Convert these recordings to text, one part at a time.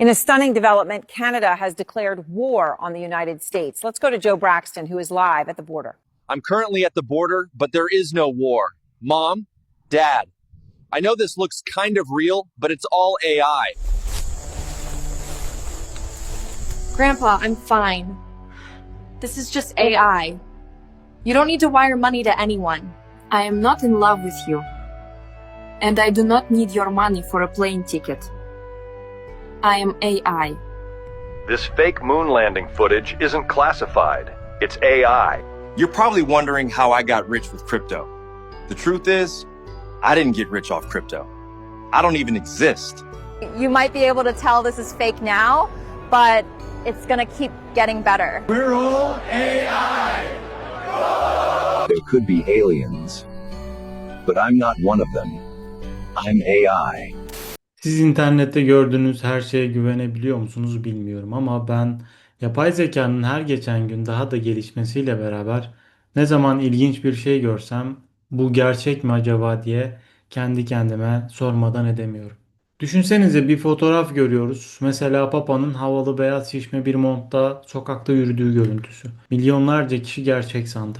In a stunning development, Canada has declared war on the United States. Let's go to Joe Braxton, who is live at the border. I'm currently at the border, but there is no war. Mom, Dad, I know this looks kind of real, but it's all AI. Grandpa, I'm fine. This is just AI. You don't need to wire money to anyone. I am not in love with you. And I do not need your money for a plane ticket. I am AI. This fake moon landing footage isn't classified. It's AI. You're probably wondering how I got rich with crypto. The truth is, I didn't get rich off crypto. I don't even exist. You might be able to tell this is fake now, but it's gonna keep getting better. We're all AI. There could be aliens. But I'm not one of them. I'm AI. Siz internette gördüğünüz her şeye güvenebiliyor musunuz bilmiyorum ama ben yapay zekanın her geçen gün daha da gelişmesiyle beraber ne zaman ilginç bir şey görsem bu gerçek mi acaba diye kendi kendime sormadan edemiyorum. Düşünsenize bir fotoğraf görüyoruz. Mesela Papa'nın havalı beyaz şişme bir montta sokakta yürüdüğü görüntüsü. Milyonlarca kişi gerçek sandı.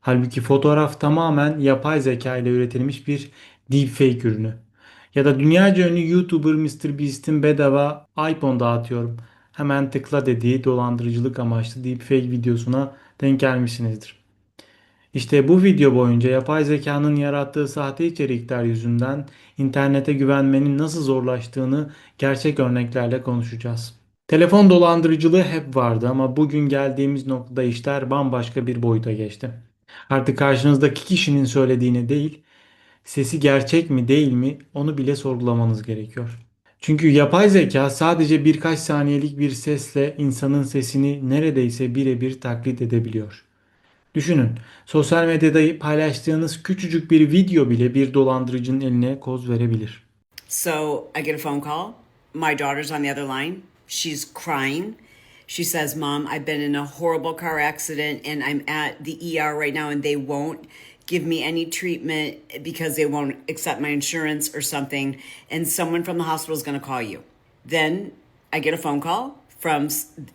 Halbuki fotoğraf tamamen yapay zeka ile üretilmiş bir deepfake ürünü. Ya da dünyaca ünlü YouTuber MrBeast'in bedava iPhone dağıtıyorum. Hemen tıkla dediği dolandırıcılık amaçlı deepfake videosuna denk gelmişsinizdir. İşte bu video boyunca yapay zekanın yarattığı sahte içerikler yüzünden internete güvenmenin nasıl zorlaştığını gerçek örneklerle konuşacağız. Telefon dolandırıcılığı hep vardı ama bugün geldiğimiz noktada işler bambaşka bir boyuta geçti. Artık karşınızdaki kişinin söylediğini değil, sesi gerçek mi değil mi onu bile sorgulamanız gerekiyor. Çünkü yapay zeka sadece birkaç saniyelik bir sesle insanın sesini neredeyse birebir taklit edebiliyor. Düşünün, sosyal medyada paylaştığınız küçücük bir video bile bir dolandırıcının eline koz verebilir. So I get a phone call. My daughter's on the other line. She's crying. She says, Mom, I've been in a horrible car accident and I'm at the ER right now and they won't give me any treatment because they won't accept my insurance or something. And someone from the hospital is going to call you. Then I get a phone call from,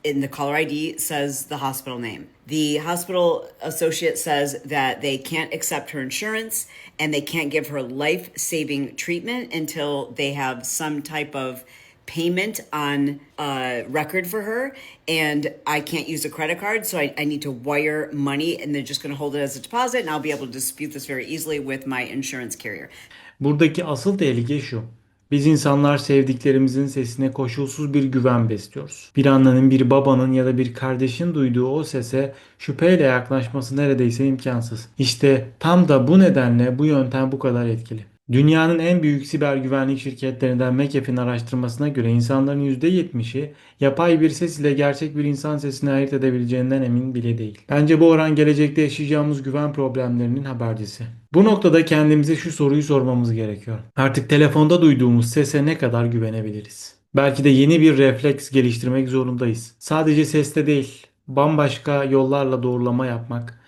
in the caller ID says the hospital name. The hospital associate says that they can't accept her insurance and they can't give her life saving treatment until they have some type of payment on a record for her and I can't use a credit card so I, I need to wire money and they're just going to hold it as a deposit and I'll be able to dispute this very easily with my insurance carrier. Buradaki asıl tehlike şu. Biz insanlar sevdiklerimizin sesine koşulsuz bir güven besliyoruz. Bir annenin, bir babanın ya da bir kardeşin duyduğu o sese şüpheyle yaklaşması neredeyse imkansız. İşte tam da bu nedenle bu yöntem bu kadar etkili. Dünyanın en büyük siber güvenlik şirketlerinden McAfee'nin araştırmasına göre insanların %70'i yapay bir ses ile gerçek bir insan sesini ayırt edebileceğinden emin bile değil. Bence bu oran gelecekte yaşayacağımız güven problemlerinin habercisi. Bu noktada kendimize şu soruyu sormamız gerekiyor. Artık telefonda duyduğumuz sese ne kadar güvenebiliriz? Belki de yeni bir refleks geliştirmek zorundayız. Sadece seste değil, bambaşka yollarla doğrulama yapmak.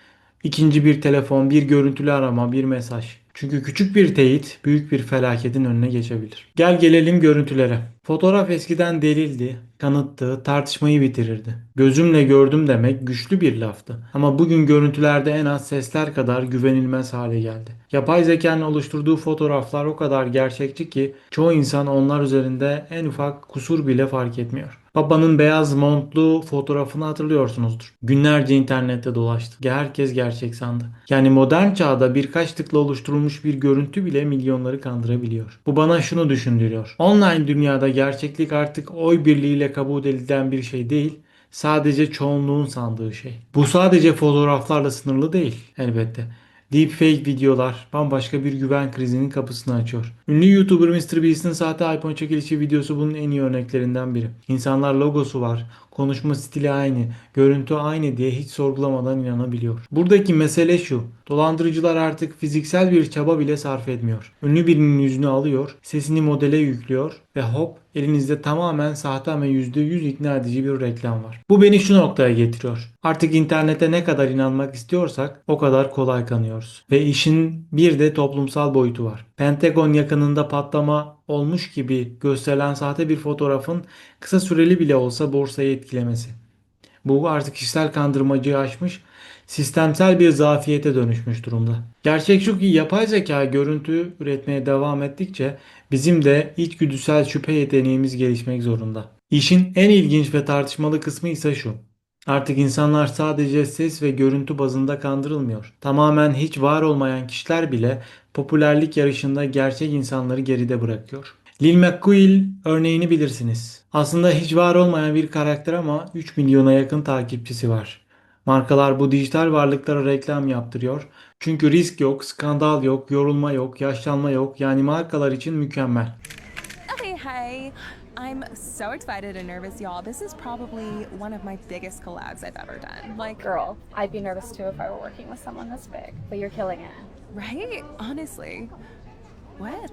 İkinci bir telefon, bir görüntülü arama, bir mesaj. Çünkü küçük bir teyit büyük bir felaketin önüne geçebilir. Gel gelelim görüntülere. Fotoğraf eskiden delildi, kanıttı, tartışmayı bitirirdi. Gözümle gördüm demek güçlü bir laftı. Ama bugün görüntülerde en az sesler kadar güvenilmez hale geldi. Yapay zekanın oluşturduğu fotoğraflar o kadar gerçekçi ki çoğu insan onlar üzerinde en ufak kusur bile fark etmiyor. Babanın beyaz montlu fotoğrafını hatırlıyorsunuzdur. Günlerce internette dolaştı. Herkes gerçek sandı. Yani modern çağda birkaç tıkla oluşturulmuş bir görüntü bile milyonları kandırabiliyor. Bu bana şunu düşündürüyor. Online dünyada gerçeklik artık oy birliğiyle kabul edilen bir şey değil, sadece çoğunluğun sandığı şey. Bu sadece fotoğraflarla sınırlı değil elbette. Deepfake videolar bambaşka bir güven krizinin kapısını açıyor. Ünlü YouTuber MrBeast'in sahte iPhone çekilişi videosu bunun en iyi örneklerinden biri. İnsanlar logosu var, konuşma stili aynı, görüntü aynı diye hiç sorgulamadan inanabiliyor. Buradaki mesele şu. Dolandırıcılar artık fiziksel bir çaba bile sarf etmiyor. Ünlü birinin yüzünü alıyor, sesini modele yüklüyor ve hop Elinizde tamamen sahte ama %100 ikna edici bir reklam var. Bu beni şu noktaya getiriyor. Artık internete ne kadar inanmak istiyorsak o kadar kolay kanıyoruz. Ve işin bir de toplumsal boyutu var. Pentagon yakınında patlama olmuş gibi gösterilen sahte bir fotoğrafın kısa süreli bile olsa borsayı etkilemesi. Bu artık kişisel kandırmacıyı aşmış, sistemsel bir zafiyete dönüşmüş durumda. Gerçek şu ki yapay zeka görüntü üretmeye devam ettikçe bizim de içgüdüsel şüphe yeteneğimiz gelişmek zorunda. İşin en ilginç ve tartışmalı kısmı ise şu. Artık insanlar sadece ses ve görüntü bazında kandırılmıyor. Tamamen hiç var olmayan kişiler bile popülerlik yarışında gerçek insanları geride bırakıyor. Lil McQueen örneğini bilirsiniz. Aslında hiç var olmayan bir karakter ama 3 milyona yakın takipçisi var. Markalar bu dijital varlıklara reklam yaptırıyor. Çünkü risk yok, skandal yok, yorulma yok, yaşlanma yok. Yani markalar için mükemmel. Okay, hey. I'm so excited and nervous, y'all. This is probably one of my biggest collabs I've ever done. Like, Girl, I'd be nervous too if I were working with someone this big, but you're killing it. right? Honestly. What?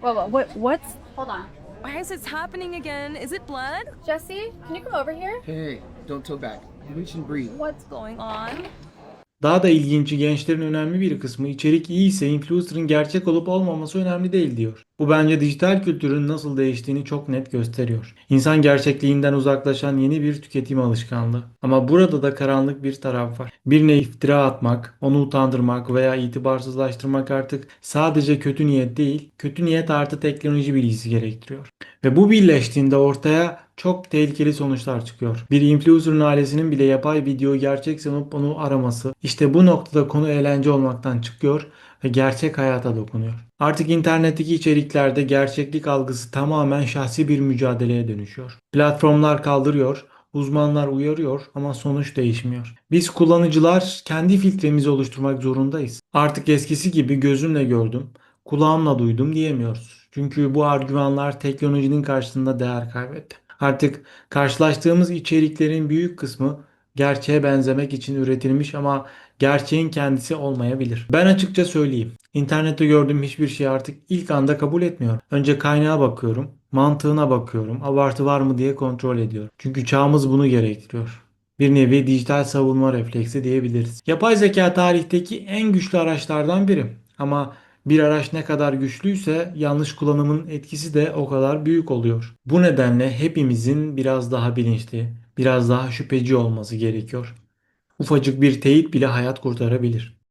Whoa, whoa, what, what's, hold on. Why is this happening again? Is it blood? Jesse, can you come over here? Hey, don't tilt back. Reach and breathe. What's going on? Daha da ilginci gençlerin önemli bir kısmı içerik iyi ise influencer'ın gerçek olup olmaması önemli değil diyor. Bu bence dijital kültürün nasıl değiştiğini çok net gösteriyor. İnsan gerçekliğinden uzaklaşan yeni bir tüketim alışkanlığı. Ama burada da karanlık bir taraf var. Birine iftira atmak, onu utandırmak veya itibarsızlaştırmak artık sadece kötü niyet değil, kötü niyet artı teknoloji bilgisi gerektiriyor. Ve bu birleştiğinde ortaya çok tehlikeli sonuçlar çıkıyor. Bir influencer'ın ailesinin bile yapay video gerçek sanıp onu araması. İşte bu noktada konu eğlence olmaktan çıkıyor ve gerçek hayata dokunuyor. Artık internetteki içeriklerde gerçeklik algısı tamamen şahsi bir mücadeleye dönüşüyor. Platformlar kaldırıyor, uzmanlar uyarıyor ama sonuç değişmiyor. Biz kullanıcılar kendi filtremizi oluşturmak zorundayız. Artık eskisi gibi gözümle gördüm, kulağımla duydum diyemiyoruz. Çünkü bu argümanlar teknolojinin karşısında değer kaybetti. Artık karşılaştığımız içeriklerin büyük kısmı gerçeğe benzemek için üretilmiş ama gerçeğin kendisi olmayabilir. Ben açıkça söyleyeyim. İnternette gördüğüm hiçbir şeyi artık ilk anda kabul etmiyorum. Önce kaynağa bakıyorum, mantığına bakıyorum, abartı var mı diye kontrol ediyorum. Çünkü çağımız bunu gerektiriyor. Bir nevi dijital savunma refleksi diyebiliriz. Yapay zeka tarihteki en güçlü araçlardan biri. Ama bir araç ne kadar güçlüyse yanlış kullanımın etkisi de o kadar büyük oluyor. Bu nedenle hepimizin biraz daha bilinçli, biraz daha şüpheci olması gerekiyor. Ufacık bir teyit bile hayat kurtarabilir.